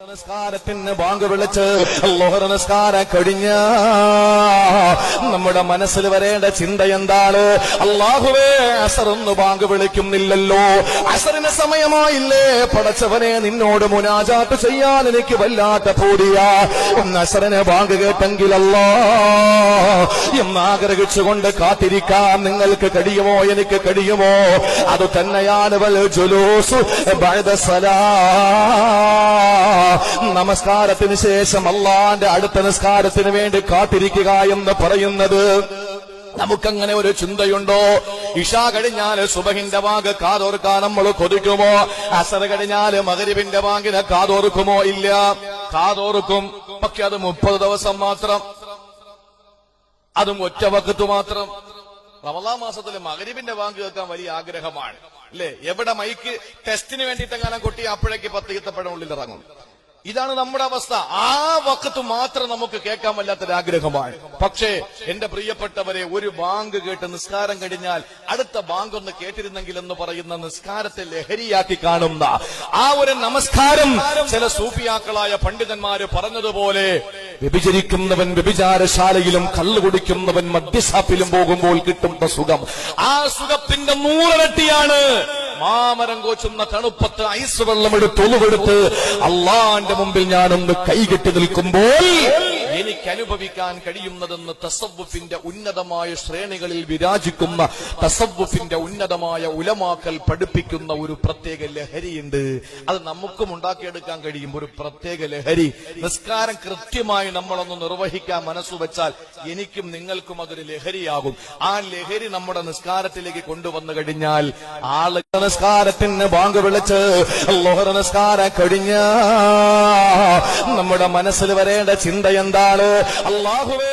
നമസ്കാരത്തിന് ബാങ്ക് വിളിച്ച് നമസ്കാരം കഴിഞ്ഞ. നമ്മുടെ മനസ്സിൽ വരേണ്ട ചിന്ത എന്താണ്? അള്ളാഹുവേ അസറൊന്ന് ബാങ്ക് വിളിക്കുന്നില്ലല്ലോ. അസറിന് സമയമായില്ലേ. പടച്ചവനെ നിന്നോട് മുനാജാട്ട് ചെയ്യാൻ എനിക്ക് വല്ലാത്ത പൂതിയ. ഒന്ന് അസറിന് ബാങ്ക് കേട്ടെങ്കിലല്ലോ എന്നാഗ്രഹിച്ചുകൊണ്ട് കാത്തിരിക്കാൻ നിങ്ങൾക്ക് കഴിയുമോ? എനിക്ക് കഴിയുമോ? അത് തന്നെയാണ് ജുലൂസ് ബഅദ സലാ. നമസ്കാരത്തിന് ശേഷം അള്ളാന്റെ അടുത്ത നിസ്കാരത്തിന് വേണ്ടി കാത്തിരിക്കുക എന്ന് പറയുന്നത്. നമുക്കങ്ങനെ ഒരു ചിന്തയുണ്ടോ? ഇഷ കഴിഞ്ഞാൽ സുബഹിന്റെ വാങ്ക് കാതോർക്കാൻ നമ്മൾ കൊതിക്കുമോ? അസർ കഴിഞ്ഞാൽ മകരിവിന്റെ വാങ്കിനെ കാതോർക്കുമോ? ഇല്ല. കാതോർക്കും. പക്ഷെ അത് മുപ്പത് ദിവസം മാത്രം. അതും ഒറ്റ വക്കത്ത് മാത്രം. റമലാ മാസത്തിൽ മകരിബിന്റെ വാങ്ക് കേൾക്കാൻ വലിയ ആഗ്രഹമാണ്. അല്ലേ? എവിടെ മൈക്ക് ടെസ്റ്റിന് വേണ്ടിയിട്ടെങ്ങാനും കൊട്ടി അപ്പോഴേക്ക് പത്ത് ഈത്തപ്പഴം ഉള്ളിൽ ഇറങ്ങും ഇതാണ് നമ്മുടെ അവസ്ഥ. ആ വക്കത്ത് മാത്രം നമുക്ക് കേൾക്കാൻ വല്ലാത്തൊരാഗ്രഹമാണ്. പക്ഷേ എന്റെ പ്രിയപ്പെട്ടവരെ ഒരു ബാങ്ക് കേട്ട് നിസ്കാരം കഴിഞ്ഞാൽ അടുത്ത ബാങ്ക് ഒന്ന് കേട്ടിരുന്നെങ്കിൽ എന്ന് പറയുന്ന നിസ്കാരത്തെ ലഹരിയാക്കി കാണുന്ന ആ ഒരു നമസ്കാരം ചില സൂഫിയാക്കളായ പണ്ഡിതന്മാര് പറഞ്ഞതുപോലെ വ്യഭിചരിക്കുന്നവൻ വ്യഭിചാരശാലയിലും കള്ളു കുടിക്കുന്നവൻ മദ്യസാപ്പിലും പോകുമ്പോൾ കിട്ടുന്ന സുഖം. ആ സുഖത്തിന്റെ നൂറിരട്ടിയാണ് മാമരം കോച്ചുന്ന തണുപ്പത്ത് ഐസ് വെള്ളം എടുത്ത് ഒളിവെടുത്ത് അള്ളാന്റെ മുമ്പിൽ ഞാനൊന്ന് കൈകെട്ടി നിൽക്കുമ്പോൾ എനിക്ക് അനുഭവിക്കാൻ കഴിയുന്നതെന്ന് തസവ്വുഫിന്റെ ഉന്നതമായ ശ്രേണികളിൽ വിരാജിക്കുന്ന തസവ്വുഫിന്റെ ഉന്നതമായ ഉലമാക്കൽ പഠിപ്പിക്കുന്ന ഒരു പ്രത്യേക ലഹരിയുണ്ട്. അത് നമുക്കും ഉണ്ടാക്കിയെടുക്കാൻ കഴിയും. ഒരു പ്രത്യേക ലഹരി. നിസ്കാരം കൃത്യമായി നമ്മളൊന്ന് നിർവഹിക്കാൻ മനസ്സു വെച്ചാൽ എനിക്കും നിങ്ങൾക്കും അതൊരു ലഹരിയാകും. ആ ലഹരി നമ്മുടെ നിസ്കാരത്തിലേക്ക് കൊണ്ടുവന്നു കഴിഞ്ഞാൽ ആൾ നിസ്കാരത്തിന് ബാങ്ക് വിളിച്ച് ലോഹർ നിസ്കാരം കഴിഞ്ഞ. നമ്മുടെ മനസ്സിൽ വരേണ്ട ചിന്ത എന്താണ് അള്ളാഹുവേ